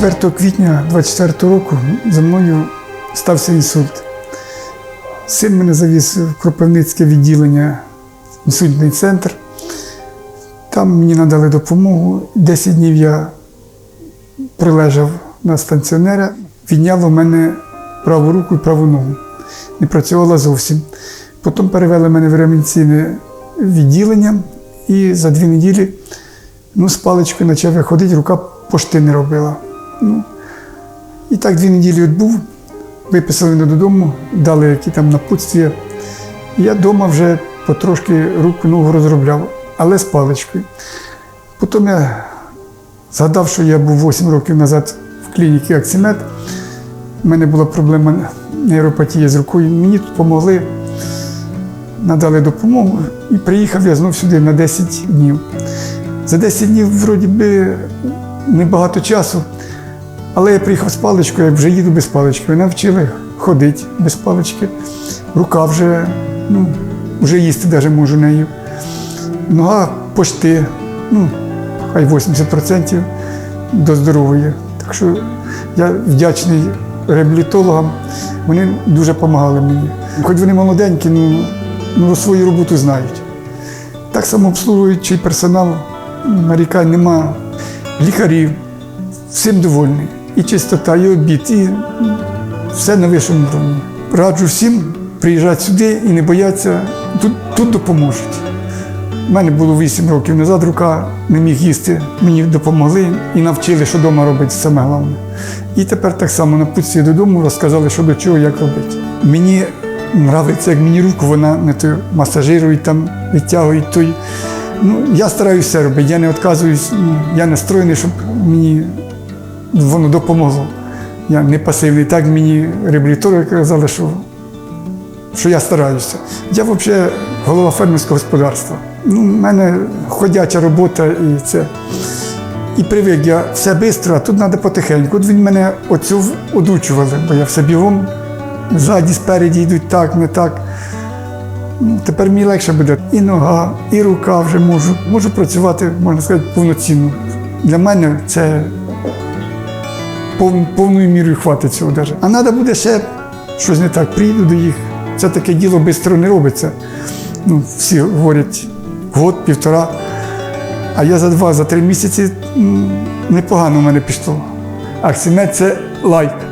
4 квітня 24 року за мною стався інсульт. Син мене завіз в Кропивницьке відділення, інсультний центр. Там мені надали допомогу. 10 днів я прилежав на станціонера, відняло в мене праву руку і праву ногу. Не працювала зовсім. Потім перевели мене в реанімаційне відділення, і за дві неділі ну, з паличкою почав я ходити, рука пошти не робила. Ну, і так дві неділі відбув, виписали мене додому, дали які там напутствия. Я вдома вже потрошки руку ногу розробляв, але з паличкою. Потім я згадав, що я був 8 років назад в клініці Аксімед. У мене була проблема нейропатії з рукою. Мені тут допомогли, надали допомогу і приїхав я знов сюди на 10 днів. За 10 днів, вроді би, небагато часу, але я приїхав з паличкою, я вже їду без палички. Мене вчили ходити без палички. Рука вже, ну, вже їсти навіть можу нею. Нога почти, ну, хай 80% до здоров'я. Так що я вдячний реабілітологам, вони дуже допомагали мені. Хоч вони молоденькі, ну, ну свою роботу знають. Так само обслуговуючий персонал, нарікань нема, лікарів, всім довольний. І чистота, і обід, і все на вищому рівні. Раджу всім приїжджати сюди і не боятися, тут, тут допоможуть. У мене було 8 років назад, рука не міг їсти. Мені допомогли і навчили, що вдома робити саме головне. І тепер так само на путці додому розказали, що до чого, як робити. Мені подобається, як мені руку, вона не то масажирують, там, відтягують той. Ну, я стараюся робити, я не відказуюсь, я настроєний, щоб мені воно допомогло. Я не пасивний. Так мені реабілітологи казали, що що я стараюся. Я взагалі голова фермерського господарства. Ну, У мене ходяча робота і це. І привик я все швидко, а тут треба потихеньку. От він мене оцю одучували, бо я все бігом, ззаді, спереді йдуть так, не так. Ну, тепер мені легше буде. І нога, і рука вже можу. Можу працювати, можна сказати, повноцінно. Для мене це повною мірою хватить цього. Даже. А треба буде ще щось не так. Приїду до їх. Це таке діло швидко не робиться. Ну, всі говорять год, півтора. А я за два, за три місяці непогано в мене пішло. Аксімет це лайк.